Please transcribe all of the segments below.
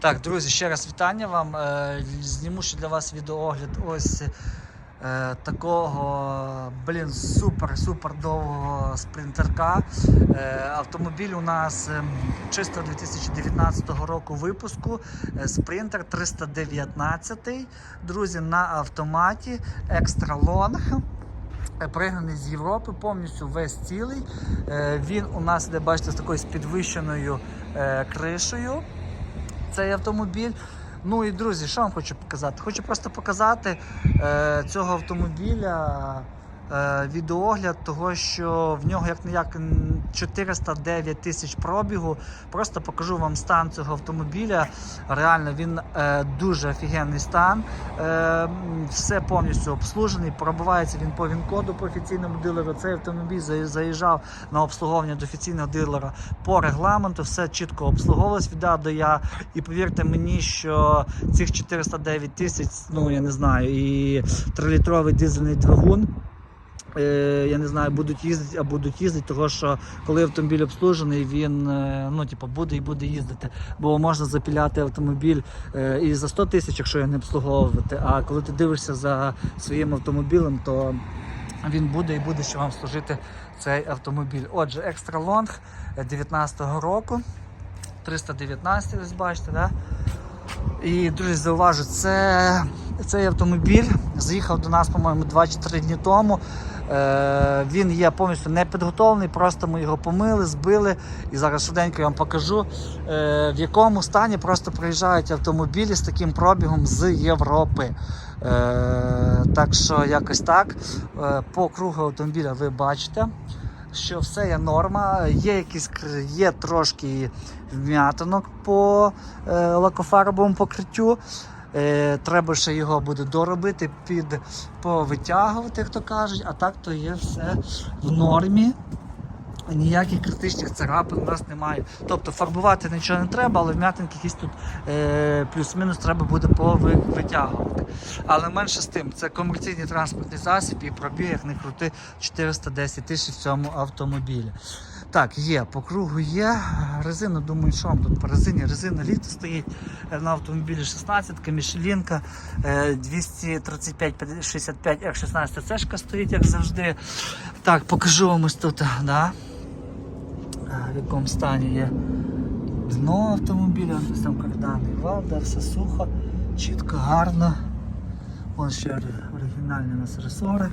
Так, друзі, ще раз вітання вам. Е, Зніму ще для вас відеоогляд ось е, такого, блін, супер-супер довгого спринтерка. Е, автомобіль у нас ем, чисто 2019 року випуску. Спринтер 319. Друзі, на автоматі екстра лонг. Пригнаний з Європи, повністю весь цілий. Він у нас іде, бачите, з такою підвищеною кришею цей автомобіль. Ну і друзі, що вам хочу показати? Хочу просто показати е, цього автомобіля е, відеогляд того, що в нього як не як 409 тисяч пробігу. Просто покажу вам стан цього автомобіля. Реально він е, дуже офігенний стан. Е, все повністю обслужений. Пробивається він по він-коду по офіційному дилеру. Цей автомобіль заїжджав на обслуговування до офіційного дилера по регламенту. Все чітко обслуговувалось від А до Я. І повірте мені, що цих 409 тисяч, ну я не знаю, і 3-літровий дизельний двигун. Е, Я не знаю, будуть їздити, а будуть їздити, тому що коли автомобіль обслужений, він е, ну, типу, буде і буде їздити. Бо можна запіляти автомобіль е, і за 100 тисяч, якщо його не обслуговувати. А коли ти дивишся за своїм автомобілем, то він буде і буде ще вам служити цей автомобіль. Отже, екстра лонг 19-го року. 319, ось бачите, да? І, друзі, зауважу, це, цей автомобіль заїхав до нас, по-моєму, 2 чи 3 дні тому. Е, він є повністю не підготовлений, просто ми його помили, збили. І зараз швиденько я вам покажу, е, в якому стані просто приїжджають автомобілі з таким пробігом з Європи. Е, так що якось так. По кругу автомобіля ви бачите що все є норма. Є якісь є трошки вм'ятинок по е, лакофарбовому покриттю. Е, треба ще його буде доробити, під повитягувати, як то кажуть, а так то є все в нормі. Ніяких критичних царапин у нас немає. Тобто фарбувати нічого не треба, але вм'ятинки якісь тут е, плюс-мінус треба буде повитягувати. Але менше з тим, це комерційний транспортний засіб і пробіг, як не крути, 410 тисяч в цьому автомобілі. Так, є, по кругу є. Резина, думаю, що вам тут по резині? Резина літо стоїть е, на автомобілі 16, Мішелінка, 235-65 F16 цешка стоїть, як завжди. Так, покажу вам ось тут, да? В якому стані є дно автомобіля, ось там карданний вал, де все сухо, чітко, гарно. Ось ще оригінальні у нас ресори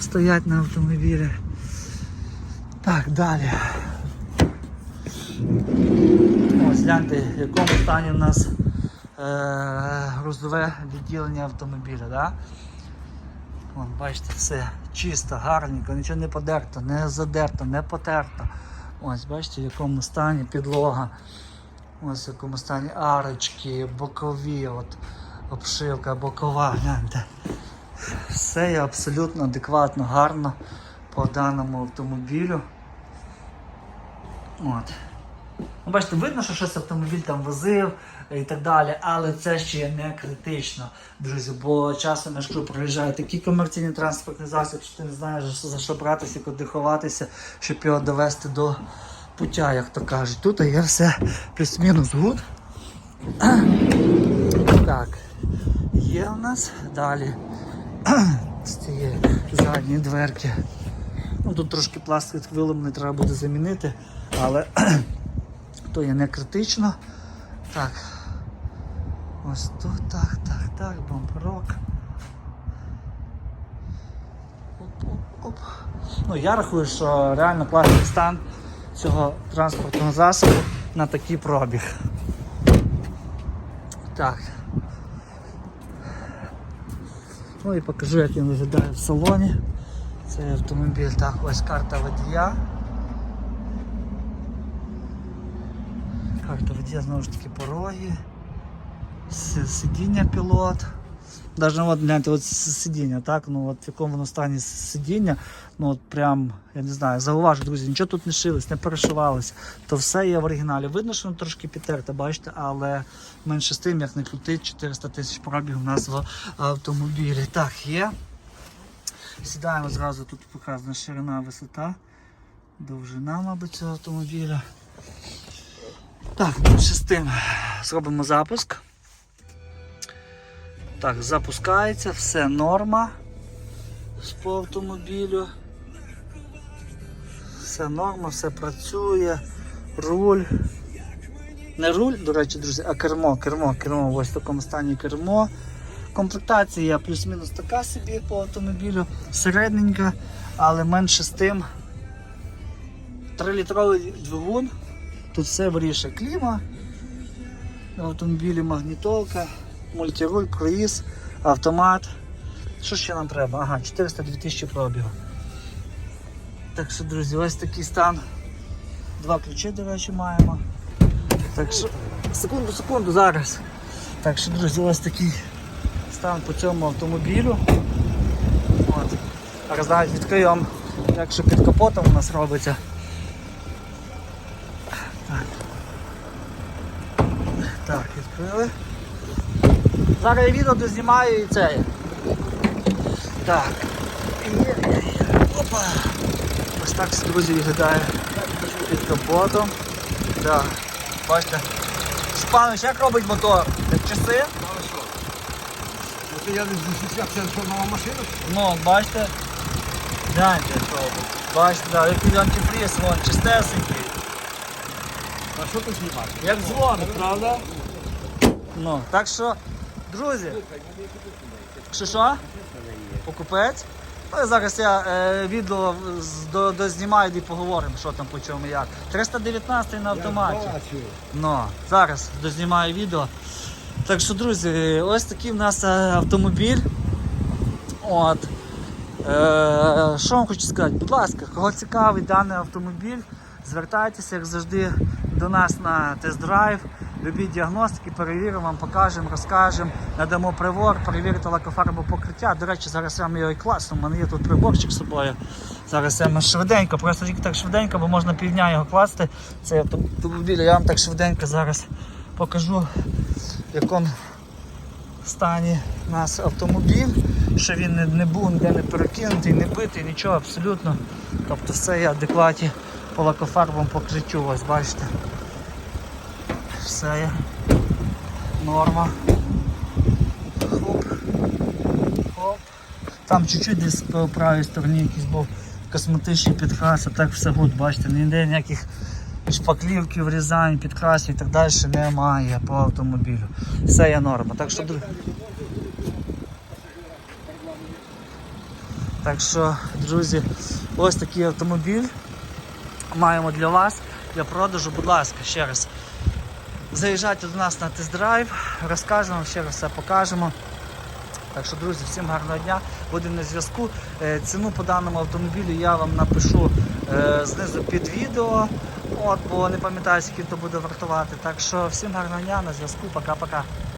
стоять на автомобілі. Так, далі. Ось гляньте, в якому стані у нас е, грузове відділення автомобіля. Да? Вон, бачите, все чисто, гарненько, нічого не подерто, не задерто, не потерто. Ось, бачите, в якому стані підлога. Ось в якому стані арочки, бокові, от, обшивка бокова, гляньте. Все є абсолютно адекватно, гарно по даному автомобілю. От. Ну, бачите, видно, що щось автомобіль там возив і так далі, але це ще не критично, друзі. Бо часом я ж кажу, проїжджає такий комерційний транспортний засіб, що ти не знаєш за що братися, куди ховатися, щоб його довести до пуття, як то кажуть. Тут є все плюс-мінус гуд. Так, є у нас далі з цієї задньої дверки. Ну, тут трошки пластик виламаний, треба буде замінити, але то є не критично. Так. Ось тут, так, так, так, бамперок. Оп-оп-оп. Ну, я рахую, що реально класний стан цього транспортного засобу на такий пробіг. Так. Ну і покажу, як він виглядає в салоні. Цей автомобіль, так, ось карта водія. Карта водія, знову ж таки, пороги, сидіння пілот. Даже от гляньте, от сидіння, так, ну от в якому воно стані сидіння, ну от прям, я не знаю, зауважу, друзі, нічого тут не шилось, не перешивалось, то все є в оригіналі. Видно, що воно трошки підтерте, бачите, але менше з тим, як не крутить, 400 тисяч пробіг у нас в автомобілі. Так, є. Сідаємо зразу, тут показана ширина, висота, довжина, мабуть, цього автомобіля. Так, більше з тим зробимо запуск. Так, запускається, все норма по автомобілю. Все норма, все працює. Руль. Не руль, до речі, друзі, а кермо, кермо, кермо. Ось в такому стані кермо. Комплектація плюс-мінус така собі по автомобілю, середненька, але менше з тим. 3-літровий двигун. Тут все вирішує кліма. Автомобілі магнітолка, мультируль, круїз, автомат. Що ще нам треба? Ага, 402 тисячі пробігу. Так що, друзі, ось такий стан. Два ключі, до речі, маємо. Так що, секунду, секунду, зараз. Так що, друзі, ось такий стан по цьому автомобілю. От. Зараз навіть відкрию вам, як що під капотом у нас робиться. Так, відкрили. Зараз я відео дознімаю і це. Так. Опа. Ось так все, друзі, виглядає під капотом. Так. Бачите. Спанович, як робить мотор? Як часи? Це я не зустрічався, що нова машина. Ну, бачите. Гляньте, як робить. Бачите, да, який антифріз, вон, чистесенький. А що ти знімаєш? Як дзвоник, правда? Ну, так що, друзі, що що? Покупець? Ну, зараз я е, відео з- до, дознімаю і поговоримо, що там по чому як. 319 на автоматі. бачу. Ну, зараз дознімаю відео. Так що, друзі, ось такий в нас е, автомобіль. От. Е, що вам хочу сказати? Будь ласка, кого цікавий даний автомобіль, звертайтеся, як завжди, до нас на тест-драйв. Любі діагностики, перевіримо, вам покажемо, розкажемо, надамо прибор, перевірити лакофарбове покриття. До речі, зараз я вам його і класно, у мене є тут приборчик з собою. Зараз я вам швиденько, просто тільки так швиденько, бо можна півдня його класти. Цей автомобіль, я вам так швиденько зараз покажу, в якому стані у нас автомобіль, що він не, не був ніде не перекинутий, не битий, нічого абсолютно. Тобто все є в адекваті по лакофарбовому покриттю, ось бачите. Все є норма. Хоп. Хоп. Там чуть-чуть десь по правій стороні якийсь був косметичний підкрас, а так все гуд, бачите, ніде ніяких шпаклівки, врізань, підкрасів і так далі немає по автомобілю. Все є норма. Так що, так що, друзі, ось такий автомобіль маємо для вас, для продажу. Будь ласка, ще раз. Заїжджайте до нас на тест-драйв, розкажемо, ще раз все покажемо. Так що, друзі, всім гарного дня. Будемо на зв'язку. Е, Ціну по даному автомобілю я вам напишу е, знизу під відео. От, бо не пам'ятаю, скільки то буде вартувати. Так що всім гарного дня, на зв'язку, пока-пока.